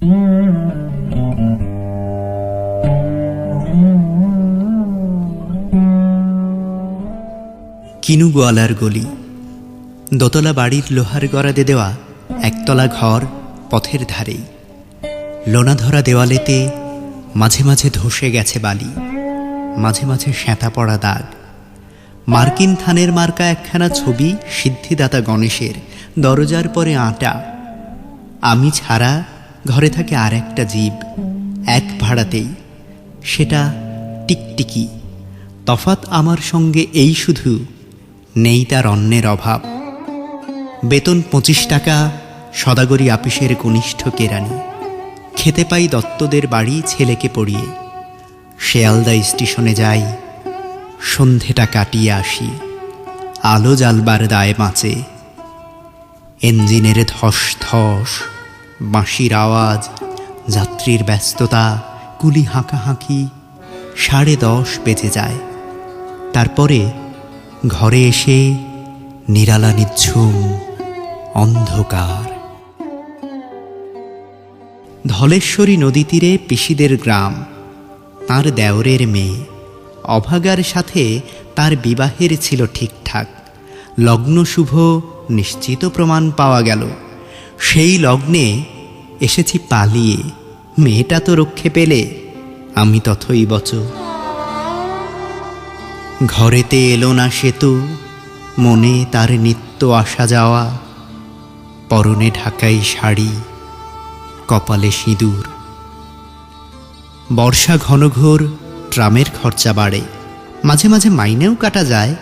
কিনু গোয়ালার গলি। দোতলা বাড়ির লোহার গড়াদে দেওয়া একতলা ঘর পথের ধারেই। লোনাধরা দেওয়ালেতে মাঝে মাঝে ধসে গেছে বালি, মাঝে মাঝে শ্যাঁতা পড়া দাগ। মার্কিন থানের মার্কা একখানা ছবি সিদ্ধিদাতা গণেশের দরজার পরে আটা। আমি ছাড়া ঘরে থাকে আর একটা জীব, এক ভাড়াতেই। সেটা টিকটিকি। তফাত আমার সঙ্গে এই শুধু, নেই তার অন্যের অভাব। বেতন পঁচিশ টাকা, সদাগরি আপিসের কনিষ্ঠ কেরানি। খেতে পাই দত্তদের বাড়ি ছেলেকে পড়িয়ে। শেয়ালদা স্টেশনে যাই, সন্ধেটা কাটিয়ে আসি। আলো জ্বালবার দায় মাচে ইঞ্জিনের ধস ধস বাঁশির আওয়াজ, যাত্রীর ব্যস্ততা, কুলি হাঁকাহাঁকি, সাড়ে দশ বেজে যায়। তারপরে ঘরে এসে নিরালা নিঝুম অন্ধকার। ধলেশ্বরী নদী তীরে পিসিদের গ্রাম, তার দেওরের মেয়ে। অভাগার সাথে তার বিবাহের ছিল ঠিকঠাক। লগ্ন শুভ, নিশ্চিত প্রমাণ পাওয়া গেল। সেই লগ্নে এসেছি পালিয়ে। মেয়েটা তো রক্ষে পেলে আমি তথই বচ। ঘরেতে এলো না সেতু, মনে তার নিত্য আসা যাওয়া। পরনে ঢাকাই শাড়ি, কপালে সিঁদুর। বর্ষা ঘনঘোর ট্রামের খরচা বাড়ে। মাঝে মাঝে মাইনেও কাটা যায়।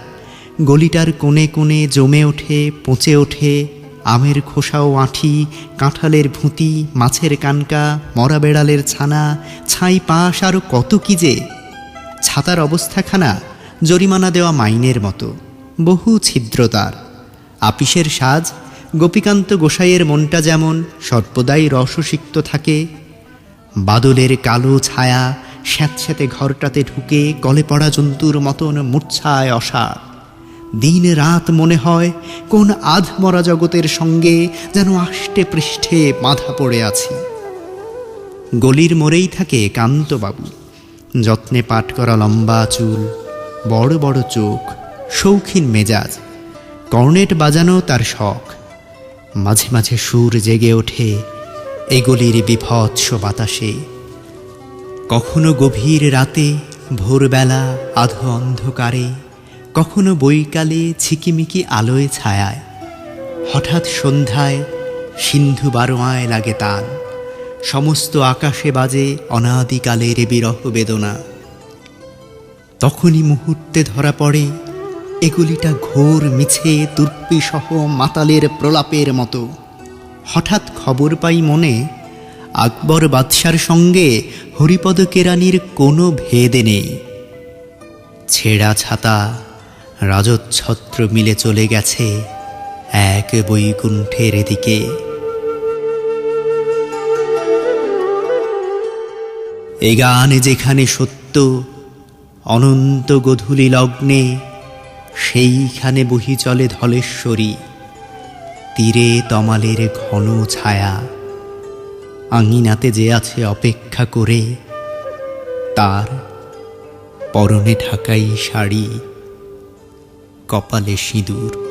গলিটার কোণে কোণে জমে ওঠে, পচে ওঠে। আমের খোসাও আঁঠি, কাঁঠালের ভুঁতি, মাছের কানকা, মরা বেড়ালের ছানা, ছাই পাশ আরও কত কি যে। ছাতার অবস্থাখানা জরিমানা দেওয়া মাইনের মতো, বহু ছিদ্রতার আপিসের সাজ, গোপীকান্ত গোসাইয়ের মনটা যেমন সর্বদাই রসসিক্ত থাকে, বাদলের কালো ছায়া স্যাঁতস্যাঁতে ঘরটাতে ঢুকে গলে পড়া জন্তুর মতন মূর্ছায় অসার। দিন রাত মনে হয় কোন আধমরা জগতের সঙ্গে যেন আষ্টে পৃষ্ঠে বাঁধা পড়ে আছি। গলির মোড়েই থাকে কান্তবাবু। যত্নে পাট করা লম্বা চুল, বড় বড় চোখ, শৌখিন মেজাজ কর্নেট বাজানো তার শখ। মাঝে মাঝে সুর জেগে ওঠে এগুলির বিভৎস বাতাসে। কখনো গভীর রাতে ভোরবেলা আধো অন্ধকারে কখনো বৈকালে ঝিকিমিকি আলোয় ছায়ায়। হঠাৎ সন্ধ্যায় সিন্ধু বারোয়ায় লাগে তান। সমস্ত আকাশে বাজে অনাদিকালের বিরহ বেদনা। তখনই মুহূর্তে ধরা পড়ে এগুলিটা ঘোর মিছে তুর্পিসহ মাতালের প্রলাপের মতো। হঠাৎ খবর পাই মনে আকবর বাদশার সঙ্গে হরিপদ কেরানির কোনো ভেদে নেই। ছেঁড়া ছাতা রাজচ্ছত্র মিলে চলে গেছে এক বৈকুণ্ঠের দিকে। এ গান যেখানে সত্য, অনন্ত গধূলি লগ্নে, সেইখানে বহি চলে ধলেশ্বরী। তীরে তমালের ঘন ছায়া, আঙিনাতে যে আছে অপেক্ষা করে, তার পরনে ঢাকাই শাড়ি। কপালে সিঁদুর।